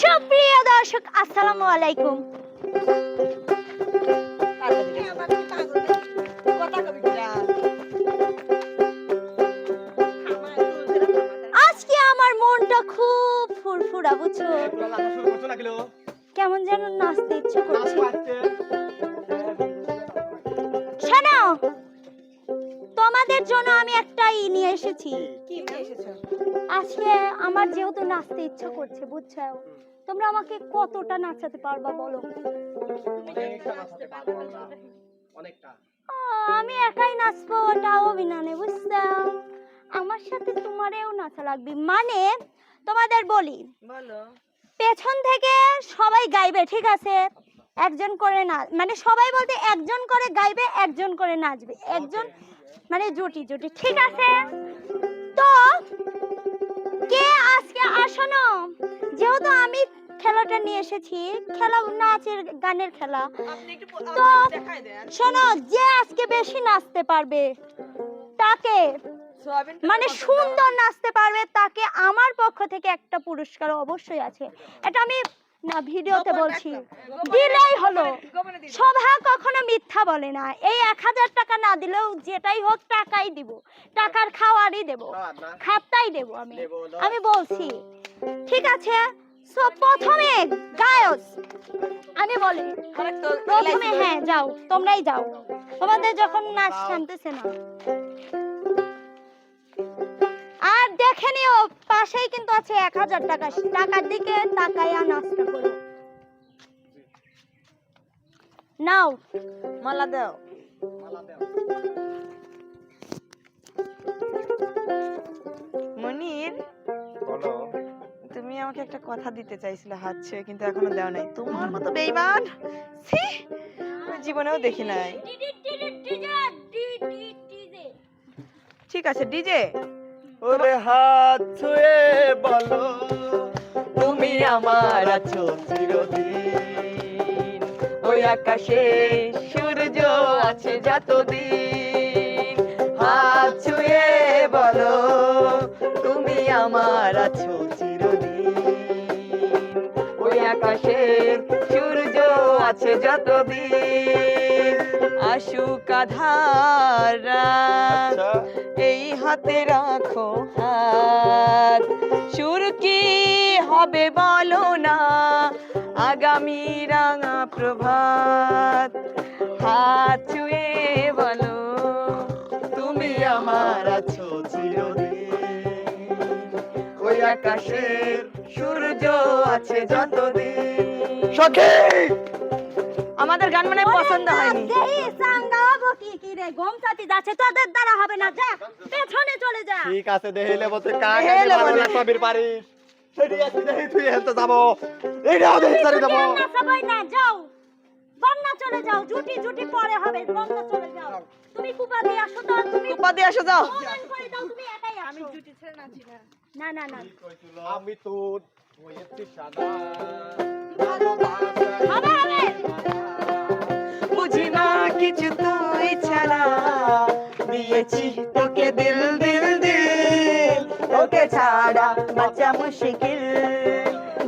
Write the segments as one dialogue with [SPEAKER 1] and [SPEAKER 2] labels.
[SPEAKER 1] সুপ্রিয় দর্শক আসসালামু আলাইকুম। আজকে আমার মনটা খুব ফুরফুরা বুঝছ? কেমন যেন নাচতে ইচ্ছে করছে। শোনো তোমাদের জন্য আমি একটা ই নিয়ে এসেছি? আজকে আমার যেহেতু নাচতে ইচ্ছে করছে বুঝছ? তোমরা আমাকে কতটা নাচাতে পারবা বলো? আহ, আমি একাই নাচবো ওটাও অভিনানে বুঝছ? আমার সাথে তোমারেও নাচা লাগবে। মানে তোমাদের বলি
[SPEAKER 2] বলো।
[SPEAKER 1] পেছন থেকে সবাই গাইবে ঠিক আছে? একজন করে না মানে সবাই বলতে একজন করে গাইবে একজন করে নাচবে। একজন মানে জুটি জুটি ঠিক আছে। তো কে আজকে আসনো যেহেতু আমি খেলাটা নিয়ে এসেছি খেলা নাচের গানের খেলা। তো শোনো যে আজকে বেশি নাচতে পারবে তাকে মানে সুন্দর নাচতে পারবে তাকে আমার পক্ষ থেকে একটা পুরস্কার অবশ্যই আছে। এটা আমি না ভিডিওতে বলছি দিলেই হলো। সভা কখনো মিথ্যা বলে না। এই এক হাজার টাকা না দিলেও যেটাই হোক টাকাই দিব। টাকার খাওয়ারই দেব। খাতাই দেব আমি। আমি বলছি ঠিক আছে? সো প্রথমে গায়স আমি বলি প্রথমে হ্যাঁ যাও তোমরাই যাও। তোমাদের যখন নাচ থামতেছে না। আর দেখে নিও পাশেই কিন্তু আছে এক হাজার টাকা। টাকার দিকে তাকাইয়া নাচটা করো। নাও
[SPEAKER 2] মালা দাও। মনির তুমি আমাকে একটা কথা দিতে চাইছিলে হাত ছুঁয়ে কিন্তু এখনও দেও নাই। তোমার মতো বেইমান? ছি আমি জীবনেও দেখি নাই। ঠিক আছে ডিজে।
[SPEAKER 3] ওরে হাত ছুঁয়ে বলো, তুমি আমার আছো চিরদিন। ওই আকাশে সূর্য আছে যতদিন। হাত ছুঁয়ে বলো, তুমি আমার আছো চিরদিন। ওই আকাশে সূর্য আছে যতদিন। আশুক আধারা এই হাতে রাখো হাত। সুর কি হবে বলো না, আগামী রাঙা প্রভাত। হাত ছুঁয়ে বলো, তুমি আমার আছো চিরদিন। ওই আকাশের সূর্য আছে যতদিন। সখী!
[SPEAKER 2] আমাদের গান মানে পছন্দ হয়নি।
[SPEAKER 1] দেহি সাঙ্গাবো কি কি রে? গমসাতি যাচ্ছে তোদের দ্বারা হবে না যা পেছনে চলে যা।
[SPEAKER 3] ঠিক আছে দেহেলে বলতে কাকা
[SPEAKER 2] দেহেলে
[SPEAKER 3] পারব
[SPEAKER 2] বলে।
[SPEAKER 3] না। সবির পারিস? সেটি আছে দেহি তুই হেলতে যাব। এইটাও দেহি সারি যাব।
[SPEAKER 1] না সবাই না যাও। বন্যা চলে যাও জুটি জুটি পরে হবে বন্যা চলে যাও। তুমি কুপা দিয়ে আসো তো তুমি
[SPEAKER 2] কুপা দিয়ে আসো যাও।
[SPEAKER 1] করে দাও তুমি একাই আমি জুটি ছেড়ে নাচি না। না না
[SPEAKER 3] আমি হয়েছি সাদা
[SPEAKER 1] হবে হবে।
[SPEAKER 2] বুঝি না কিছু তুই ছাড়া। দিয়েছি তোকে দিল দিল দিল। তোকে ছাড়া বাঁচা মুশকিল।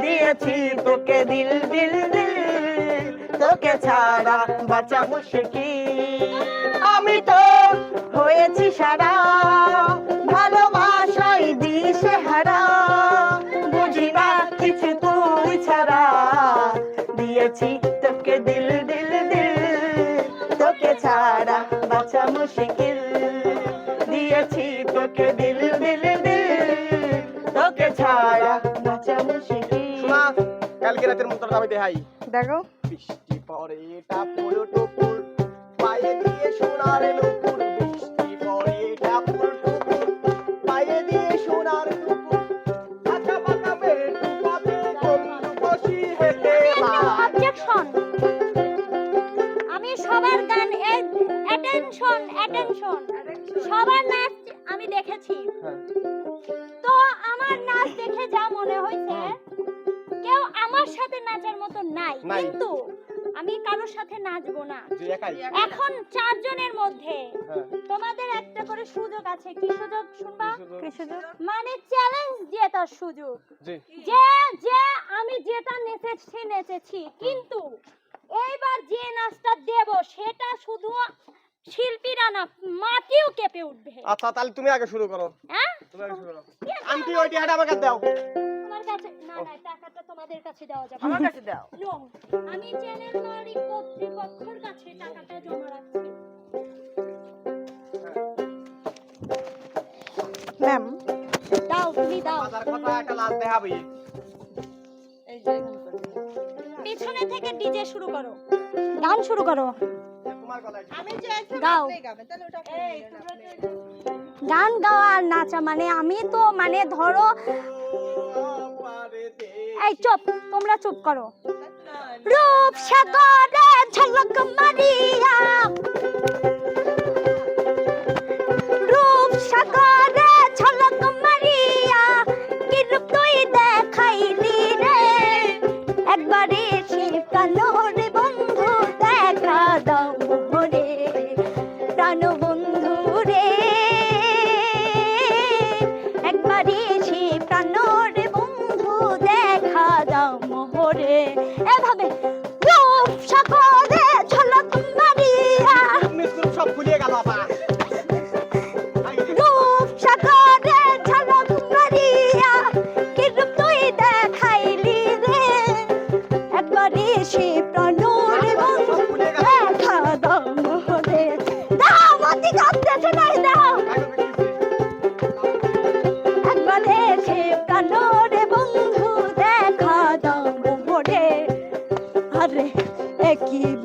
[SPEAKER 2] দিয়েছি তোকে দিল দিল দিল। তোকে ছাড়া বাঁচা মুশকিল। আমি তো হয়েছি সারা। মুশকিল দিয়েছি তোকে দিল দিল দিল। তোকে ছাড়া বাঁচা মুশকিল
[SPEAKER 3] শোনা কালকে রাতের মতো আমি দেখাই
[SPEAKER 2] দেখো।
[SPEAKER 3] বৃষ্টি পরে টাপুর টুপুর
[SPEAKER 1] অ্যাটেনশন সবার নাচ আমি দেখেছি।
[SPEAKER 3] হ্যাঁ।
[SPEAKER 1] তো আমার নাচ দেখে যা মনে হয়েছে কেউ আমার সাথে নাচার মতো নাই। কিন্তু আমি কারোর সাথে নাচবো না। এখন চারজনের মধ্যে
[SPEAKER 3] হ্যাঁ।
[SPEAKER 1] তোমাদের একটা করে সুযোগ আছে। কি সুযোগ শুনবা? মানে চ্যালেঞ্জ জেতার সুযোগ। যে যে আমি যে নেচেছি নেচেছি। কিন্তু এইবার যে নাচটা দেব সেটা শুধু শিল্পীরা না মাটিও কেঁপে উঠবে।
[SPEAKER 3] আচ্ছা তাহলে তুমি আগে শুরু করো।
[SPEAKER 1] হ্যাঁ?
[SPEAKER 3] তুমি আগে শুরু করো? আন্টি ওই টিয়াটা আমাকে দাও।
[SPEAKER 1] তোমার কাছে না না টাকাটা তোমাদের কাছে দেওয়া যাবে।
[SPEAKER 2] আমার কাছে দাও।
[SPEAKER 1] আমি চ্যানেল মালিক কর্তৃপক্ষের কাছে টাকাটা জমা রাখছি।
[SPEAKER 2] ম্যাম।
[SPEAKER 1] দাও তুমি দাও।
[SPEAKER 3] বাজার কথা একটা লাল দেখাবি।
[SPEAKER 2] এই যে এখানে।
[SPEAKER 1] পিছনে থেকে ডিজে শুরু করো। গান শুরু করো। গাও। গান গাওয়া আর নাচা মানে আমি তো মানে ধরো এই চুপ তোমরা চুপ করো। রূপ সাগরে ঝলক মারিয়া। রূপ সাগরে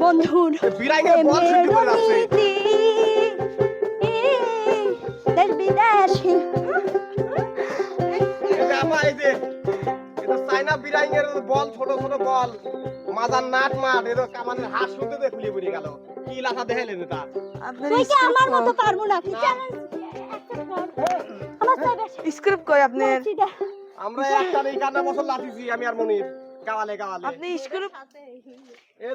[SPEAKER 1] বন্ধুর
[SPEAKER 3] বিরাইকে বল শুনতে করে ছোট বল মাজার নাট মাঠ এর কামানের হাত শুনতে দিয়ে খুলে পড়ে গেল। কি লাথা দেখাইলেন
[SPEAKER 2] আপনার
[SPEAKER 1] তুই কি আমার? মতো পারব না? কি বেশি।
[SPEAKER 2] script কই আপনার?
[SPEAKER 3] আমরা একটা এই কান্না বছর লাথিছি আমি আর মনির। গাওয়ালে গাওয়ালে।
[SPEAKER 2] আপনি স্ক্রিপ্ট
[SPEAKER 3] এই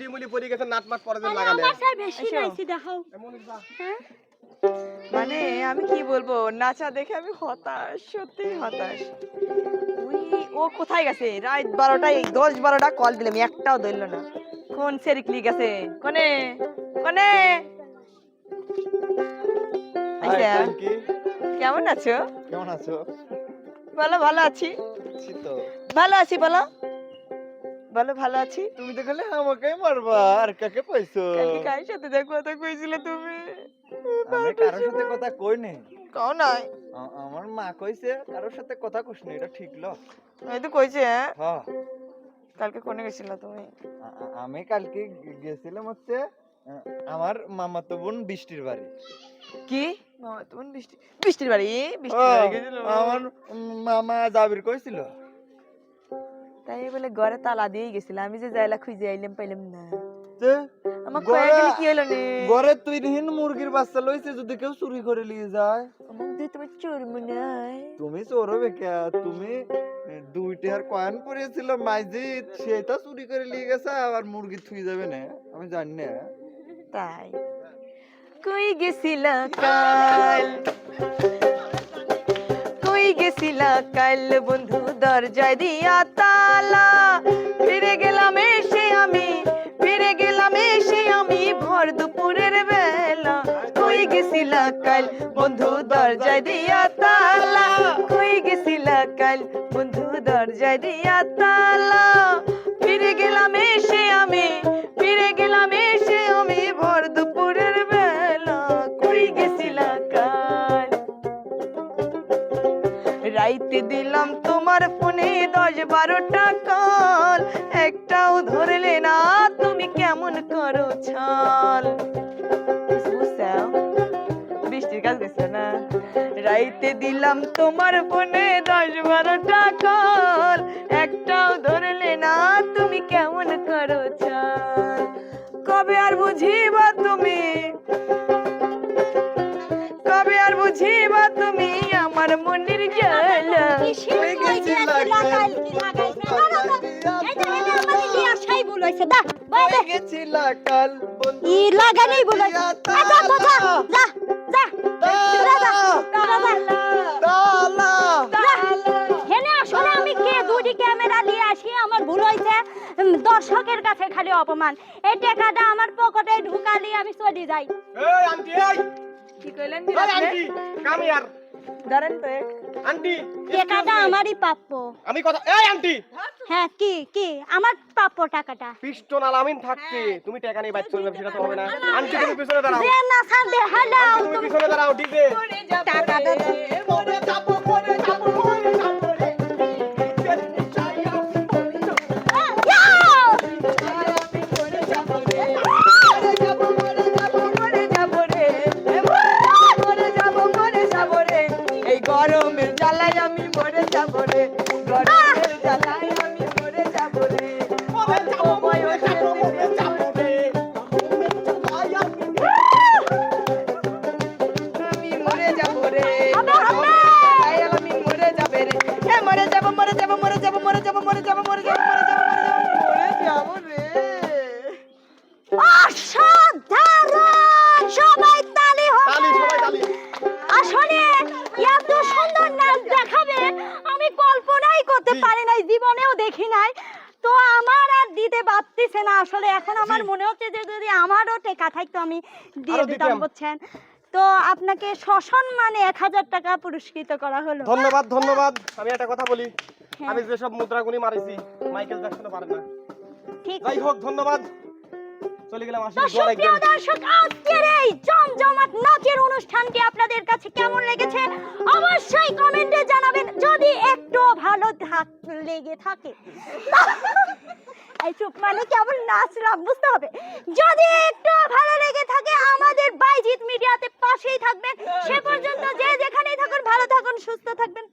[SPEAKER 3] যে মুলি পড়ে গেছে নাট মাট পরে যে
[SPEAKER 1] মানে
[SPEAKER 3] লাগালে।
[SPEAKER 1] আমার চাই বেশি নাইছি দেখাও।
[SPEAKER 3] মনির যা।
[SPEAKER 1] হ্যাঁ?
[SPEAKER 2] মানে আমি কি বলব নাচা দেখে আমি হতাশ সত্যি হতাশ। ওই ও কোথায় গেছে? রাত বারোটায় দশ বারোটা কল দিলাম একটাও ধরলো না। কোন সেরিকলি গেছে কোনে? কোনে? আচ্ছা কেমন আছো?
[SPEAKER 4] কেমন আছো?
[SPEAKER 2] বলো ভালো আছি।
[SPEAKER 4] তো।
[SPEAKER 2] ভালো আছি বলো। বলো ভালো আছি।
[SPEAKER 4] তুমি তো খালি আমাকে মারবা আর কাকে পাইছো?
[SPEAKER 2] কালকে কার সাথে দেখো কথা কইছিলে তুমি?
[SPEAKER 4] আমি কারোর সাথে কথা কই নাই
[SPEAKER 2] কও নাই।
[SPEAKER 4] আমার মা কইছে কারোর সাথে কথা কইস না এটা ঠিক ল
[SPEAKER 2] এই তো কইছে হ্যাঁ? কালকে কোনে গেছিল তুমি?
[SPEAKER 4] আমি কালকে গেছিলাম হচ্ছে আমার মামাতো বোন বৃষ্টির বাড়ি।
[SPEAKER 2] কি? মামাতো বোন বৃষ্টি বৃষ্টির বাড়ি? বৃষ্টির বাড়ি গেছিল?
[SPEAKER 4] আমার মামা জাবির কইছিল
[SPEAKER 2] তাই বলে ঘরে তালা দিয়েই গেছিল আমি যে যাইলা খুঁজে আইলাম পাইলাম না আমার
[SPEAKER 4] ঘরে-
[SPEAKER 2] গেলে কি হলো নে
[SPEAKER 4] ঘরে তুই নিহিন মুরগির বাচ্চা লইছে যদি কেউ চুরি করে নিয়ে যায়
[SPEAKER 2] আমার দিয়ে তুমি চোর মনে হয়
[SPEAKER 4] তুমি চোর বেকা তুমি এ, আর কয়েন পড়েছিল মাইজিদ সেটা চুরি করে নিয়ে গেছে আবার মুরগি থুই যাবে না আমি জানি না
[SPEAKER 2] তাই কই গেছিলা কাল কই গেছিলা কাল বন্ধু দরজায় দিয়া তালা। ফিরে গেলাম এসে আমি, ফিরে গেলাম এসে আমি ভর দুপুরের বেলা। কই গেছিলা কাল বন্ধু দরজায় দিয়া তালা? কই গেছিলা কাল বন্ধু দরজায় দিয়া তালা? ফিরে গেলাম এসে আমি, ফিরে গেলাম এসে আমি ভর দুপুরের বেলা। কই গেছিলা কাল? রাইতে দিলাম তোমার ফোনে দশ বারোটা একটাও ধরলে না, তুমি কেমন করো বৃষ্টির কাজ না? রাইতে দিলাম তোমার দশ বারোটা একটাও ধরলে না, তুমি কেমন করো কবে আর বুঝিবা তুমি? কবে আর বুঝিবা তুমি? আমার মনের
[SPEAKER 1] দর্শকের কাছে খালি অপমান। এই টেকাটা আমার পকেটে ঢুকালি আমি চলে যাই।
[SPEAKER 2] কি কইলেন
[SPEAKER 3] দিরা আন্টি কাম
[SPEAKER 2] ধরেন তো এক।
[SPEAKER 3] আন্টি
[SPEAKER 1] টাকাটা আমারই প্রাপ্য।
[SPEAKER 3] আমি কথা এই আন্টি!
[SPEAKER 1] হ্যাঁ কি কি? আমার প্রাপ্য টাকাটা।
[SPEAKER 3] পিস্টন আলামিন থাকতে। তুমি টাকা নিয়ে বাইক চলবে সেটা তো হবে না। আন্টি তুমি পিছনে দাঁড়াও।
[SPEAKER 1] যে না সাথে দাও
[SPEAKER 3] তুমি পিছনে দাঁড়াও ডিজে।
[SPEAKER 2] টাকাটা দে।
[SPEAKER 3] মরে যাব মরে যাব মরে যাব।
[SPEAKER 1] জীবনেও দেখি নাই। তো আমার আর দিতে পারতেছে না আসলে। এখন আমার মনে হচ্ছে যে যদি আমারও টেকা থাকতো আমি দিয়ে দিতাম। বুঝছেন? তো আপনাকে সসম্মানে এক হাজার টাকা পুরস্কৃত করা হলো।
[SPEAKER 3] ধন্যবাদ ধন্যবাদ। আমি একটা কথা বলি।
[SPEAKER 1] হ্যাঁ।
[SPEAKER 3] আমি যেসব মুদ্রাগুলি মারিছি মাইকেল জ্যাকসনও পারে না।
[SPEAKER 1] ঠিক।
[SPEAKER 3] যাই হোক ধন্যবাদ। চলে গেলাম
[SPEAKER 1] দর্শক আজকের এই জমজমাট নাচের অনুষ্ঠানটি আপনাদের কাছে কেমন লেগেছে? অবশ্যই কমেন্টে জানাবেন। থাক লেগে থাকে। এই চুপ মানে কেমন নাচলাম, বুঝতে হবে? যদি একটু ভালো লেগে থাকে, আমাদের বাইজিত মিডিয়াতে পাশেই থাকবেন। সে পর্যন্ত যে যেখানেই থাকুন, ভালো থাকুন, সুস্থ থাকবেন।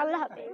[SPEAKER 1] আল্লাহ হাফেজ।